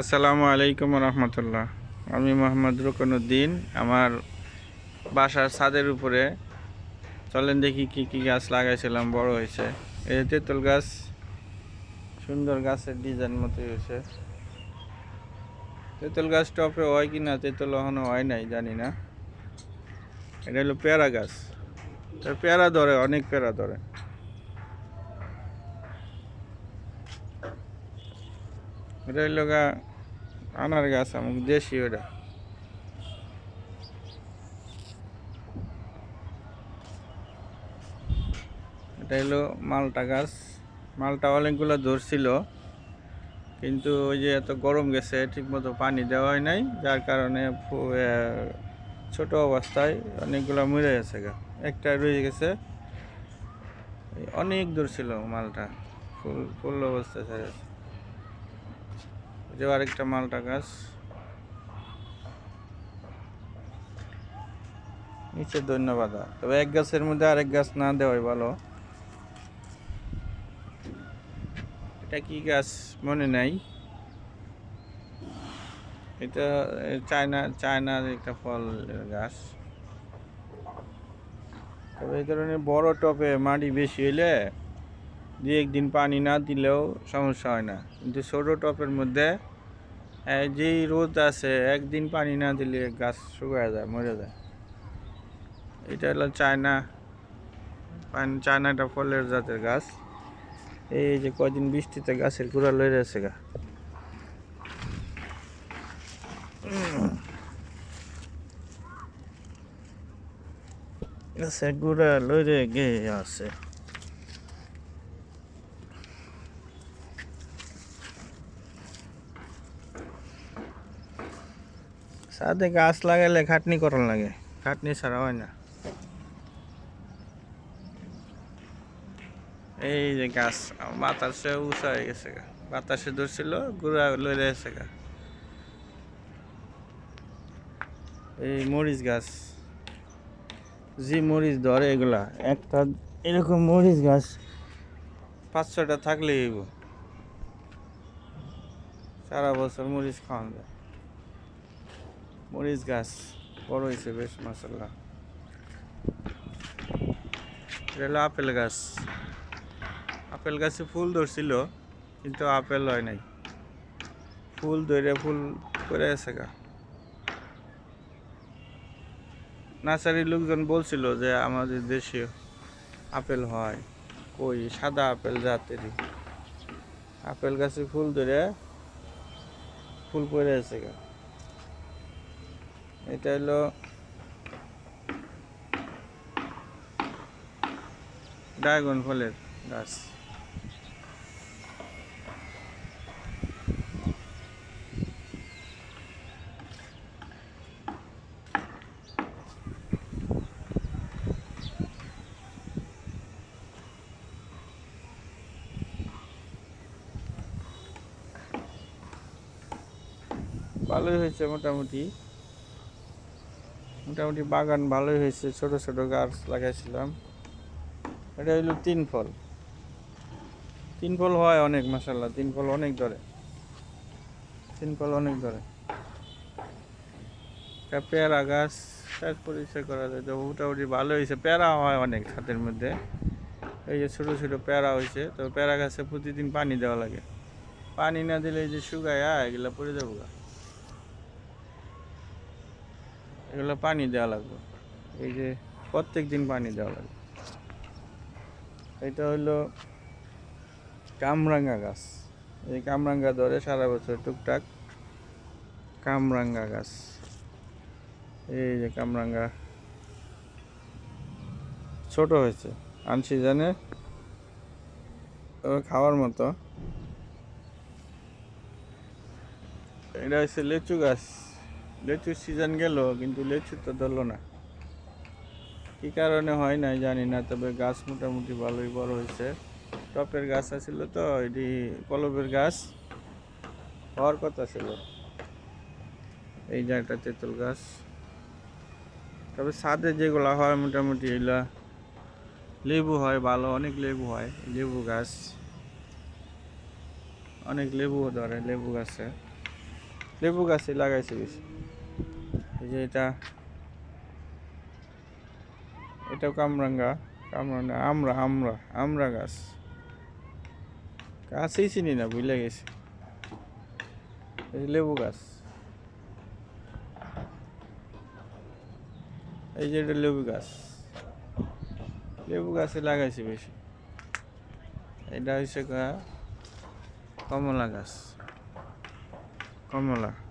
আসসালামু আলাইকুম রহমতুল্লাহ। আমি মোহাম্মদ রুকনুদ্দিন, আমার বাসার ছাদের উপরে। চলেন দেখি কি কি গাছ লাগাইছিলাম, বড় হয়েছে। এই তেঁতুল গাছ, সুন্দর গাছের ডিজাইন মতো হয়েছে। তেঁতুল গাছ টপে হয় কি না তেঁতুল এখনও হয় নাই, জানি না। এটা হলো পেয়ারা গাছ। পেয়ারা ধরে, অনেক পেয়ারা ধরে। এটা হইল গা আনার গাছ, আমাকে দেশি ওটা এটা হলো মালটা গাছ। মালটা অনেকগুলো ধরছিল, কিন্তু ওই যে এত গরম গেছে, ঠিকমতো পানি দেওয়া হয় নাই, যার কারণে ছোট অবস্থায় অনেকগুলো মরে গেছে গা। একটা রয়ে গেছে। অনেক দূর ছিল মালটা, ফুল ফুল অবস্থায় ছেড়ে গেছে। এই যে আরেকটা মালটা গাছ। নিচে ধন্যবাদ তবে এক গাছের মধ্যে আরেক গাছ না দেওয়াই ভালো। এটা কি গাছ মনে নাই? এটা চায়না, চায়নার একটা ফল গাছ। তবে এই ধরনের বড় টপে মাটি বেশি হইলে দু একদিন পানি না দিলেও সমস্যা হয় না। কিন্তু ছোট টপের মধ্যে যেই রোদ আছে, একদিন পানি না দিলে গাছ শুকায় যায়, মরে যায়। এটা হলো চায়না, পান- চায়না একটা ফলের জাতের গাছ। এই যে কদিন বৃষ্টিতে গাছের গোড়া লয়ে রয়েছে গা। গাছের গোড়া লয়ে গে আছে। সাথে গাছ লাগাইলে খাটনি করার লাগে। খাটনি ছাড়া হয় না। এই যে গাছ, বাতাসে উঁচা হয়ে গেছে বাতাসে ধরছিল, গুড়া লয়ে গেছে গা। এই মরিচ গাছ জি মরিচ ধরে এগুলা, একটা এরকম মরিচ গাছ পাঁচ ছটা থাকলেই সারা বছর মরিচ খাওয়ান যায়। মরিচ গাছ, বড় হয়েছে বেশ মাসাল্লাহ এটা আপেল গাছ। আপেল গাছে ফুল ধরছিল, কিন্তু আপেল হয় নাই। ফুল ধরে ফুল করে আছে গা। নার্সারির লোকজন বলছিল যে, আমাদের দেশে আপেল হয়, কই সাদা আপেল জাতেরই। আপেল গাছে ফুল ধরে ফুল পড়ে আছে গা। এটা হলো ড্রাগন ফলের গাছ। ভালোই হয়েছে মোটামুটি। মোটামুটি বাগান ভালোই হয়েছে, ছোট ছোট গাছ লাগাইছিলাম। এটা হইল তিন ফল। তিন ফল হয় অনেক মাসাল্লাহ তিন ফল অনেক ধরে। তিন ফল অনেক ধরে। পেয়ারা গাছ সাজ পরিচয় করা যায়। তো মোটামুটি ভালো হয়েছে। প্যারা হয় অনেক ছাদের মধ্যে। এই যে ছোটো ছোটো প্যারা হয়েছে। তো প্যারা গাছে প্রতিদিন পানি দেওয়া লাগে। পানি না দিলে এই যে শুকায় এগুলো পড়ে যাব গা। এগুলো পানি দেওয়া লাগবে। এই যে প্রত্যেক দিন পানি দেওয়া লাগবে। এটা হলো কামরাঙ্গা গাছ। এই কামরাঙ্গা ধরে সারা বছর টুকটাক কামরাঙ্গা গাছ। এই যে কামরাঙ্গা ছোট হয়েছে। আনছি জানে? তবে খাওয়ার মতো। এটা হচ্ছে লেচু গাছ। লেচুর সিজন গেল, কিন্তু লেচু তো ধরলো না। কি কারণে হয় নাই জানি না, তবে গাছ মোটামুটি ভালোই বড় হয়েছে। টপের গাছ আছিল তো, এটি কলবের গাছ। হওয়ার কথা ছিল। এই যে একটা তেঁতুল গাছ। তবে ছাদে যেগুলো হয় মোটামুটি এগুলা লেবু হয়, ভালো, অনেক লেবু হয়, লেবু গাছ। অনেক লেবুও ধরে লেবু গাছে। লেবু গাছে লাগাইছে বেশি। এই যে এটা, এটাও কামরাঙ্গা কামরাঙ্গা আমরা আমরা আমরা গাছ। গাছই চিনি না ভুলে গেছি। এই লেবু গাছ। এই যে এটা লেবু গাছ। লেবু গাছে লাগাইছি বেশি। এটা হচ্ছে কমলা গাছ। কমলা।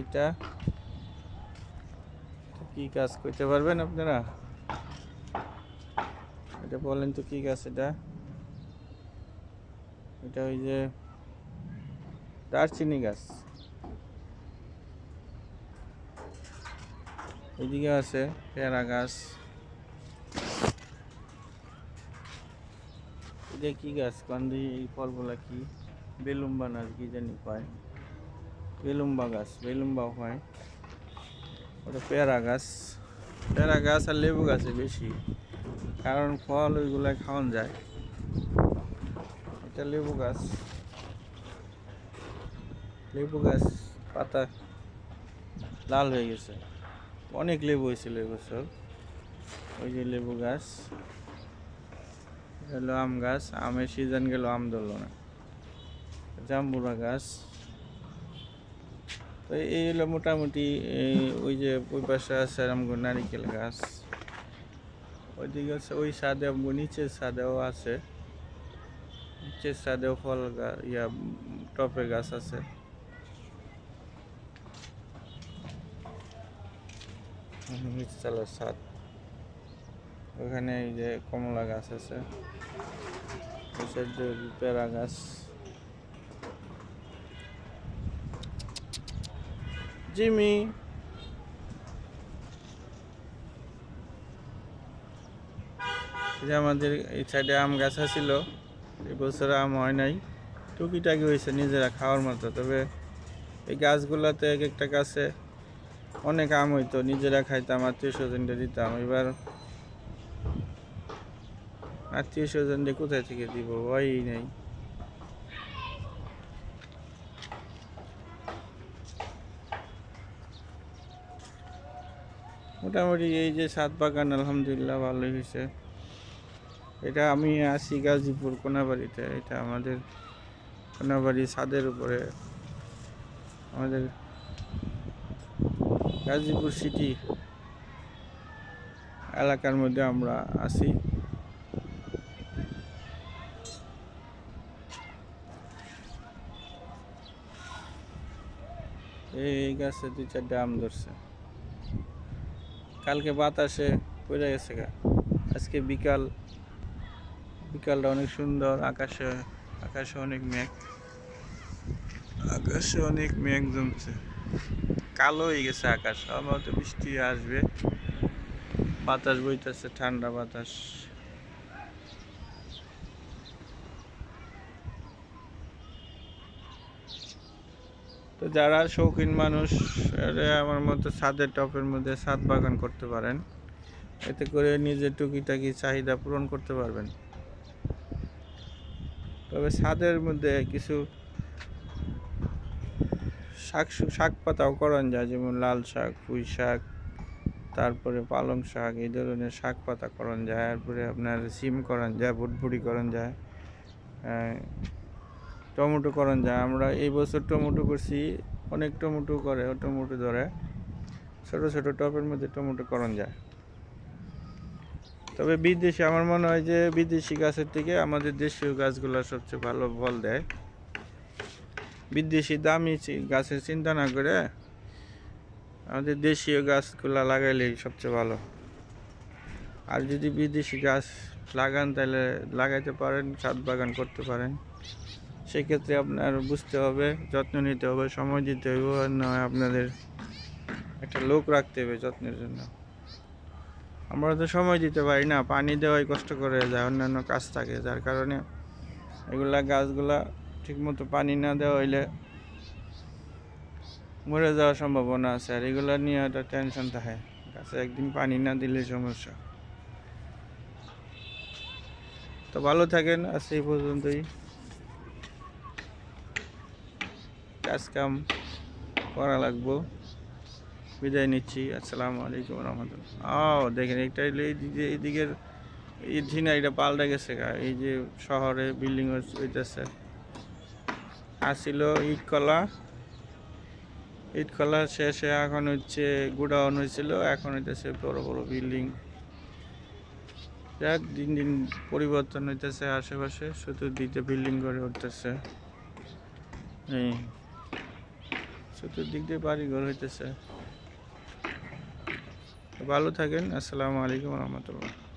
এটা কি গাছ করতে পারবেন আপনারা? এটা বলেন তো কি গাছ এটা? এটা ওই যে দারচিনি গাছ। এদিকে আছে পেয়ারা গাছ। এটা কি গাছ? কান্দি এই ফলগুলা কি? বেলুম্বা না কি জানি পায় বেলুম্বা গাছ, বেলুম্বা হয়। ওটা পেয়ারা গাছ। পেয়ারা গাছ আর লেবু গাছে বেশি, কারণ ফল ওইগুলা খাওয়ান যায়। এটা লেবু গাছ। লেবু গাছ পাতা লাল হয়ে গেছে। অনেক লেবু হয়েছিল এবছর। ওই যে লেবু গাছ। হলো আম গাছ। আমের সিজন গেল আম ধরলো না। জাম্বুরা গাছ। তো এই হলো মোটামুটি ওই যে ওই পাশে আছে আমগো নারিকেল গাছ। ওইদিকে আছে ওই সাদে নিচের সাদেও আছে। নিচের সাদেও ফল গাছ ইয়া উম, টপে গাছ আছে। ছাদ। ওখানে এই যে কমলা গাছ আছে। পেয়ারা গাছ। জিমি যে আমাদের এই সাইডে আম গাছ ছিল এবছর আম হয় নাই। টুকিটাকি হয়েছে নিজেরা খাওয়ার মতো, তবে এই গাছগুলোতে এক একটা গাছে অনেক আম হইতো, নিজেরা খাইতাম আত্মীয় স্বজনকে দিতাম। এবার আত্মীয় স্বজনকে কোথায় থেকে দিব? ওই নেই। মোটামুটি এই যে সাত বাগান, আলহামদুলিল্লাহ ভালোই হয়েছে। এটা আমি আছি গাজীপুর কোনাবাড়িতে, এটা আমাদের কোনাবাড়ি ছাদের উপরে। আমাদের গাজীপুর সিটি এলাকার মধ্যে আমরা আছি। এই এই গাছে দুই চারটে আম ধরছে। কালকে বাতাসে পড়ে গেছে গা। আজকে বিকাল, বিকালটা অনেক সুন্দর, আকাশে আকাশে অনেক মেঘ। আকাশে অনেক মেঘ জমছে। কালো হয়ে গেছে আকাশ আমার তো বৃষ্টি আসবে। বাতাস বইতেছে, ঠান্ডা বাতাস। তো যারা শৌখিন মানুষ আমার মতো ছাদের টপের মধ্যে ছাদ বাগান করতে পারেন। এতে করে নিজের টুকিটাকি চাহিদা পূরণ করতে পারবেন। তবে ছাদের মধ্যে কিছু শাক শাক পাতাও করান যায়, যেমন লাল শাক, পুঁই শাক, তারপরে পালং শাক, এই ধরনের শাক পাতা করান যায়। তারপরে আপনার সিম করান যায় ভুটভুটি করান যায়। টমেটো করান যায় আমরা এই বছর টমেটো করছি, অনেক টমেটো করে, টমেটো ধরে। ছোট ছোট টবের মধ্যে টমেটো করান যায় তবে বিদেশি, আমার মনে হয় যে বিদেশি গাছের থেকে আমাদের দেশীয় গাছগুলো সবচেয়ে ভালো ফল দেয়। বিদেশি দামি গাছের চিন্তা না করে আমাদের দেশীয় গাছগুলা লাগাইলেই সবচেয়ে ভালো। আর যদি বিদেশি গাছ লাগান, তাহলে লাগাইতে পারেন ছাদ বাগান করতে পারেন। সেক্ষেত্রে আপনার বুঝতে হবে, যত্ন নিতে হবে, সময় দিতে হবে আর নয় আপনাদের একটা লোক রাখতে হবে যত্নের জন্য। আমরা তো সময় দিতে পারি না, পানি দেওয়াই কষ্ট করে যায়, অন্যান্য কাজ থাকে, যার কারণে এগুলা গাছগুলা ঠিকমতো পানি না দেওয়া হইলে মরে যাওয়ার সম্ভাবনা আছে, আর এগুলা নিয়ে একটা টেনশন থাকে। গাছে একদিন পানি না দিলে সমস্যা। তো ভালো থাকেন, আজ এই পর্যন্তই। কাজ কাম করা লাগবো। বিদায় নিচ্ছি। আসসালামু আলাইকুম রহমতুল্লাহ। ও দেখেন একটা এই দিকে, এই দিকের এই ঝিনা এটা পাল্টে গেছে গা। এই যে শহরে বিল্ডিং হইতেছে। আসিল ইটকলা ইটকলা শেষে এখন হচ্ছে গুডাউন হয়েছিল এখন হইতেছে বড় বড় বিল্ডিং যাক, দিন দিন পরিবর্তন হইতেছে আশেপাশে। চতুর্দিকে বিল্ডিং করে উঠতেছে। এই চতুর্দিক দিয়ে বাড়ি ঘর হইতেছে। ভালো থাকেন আসসালামু আলাইকুম রহমতুল্লাহ।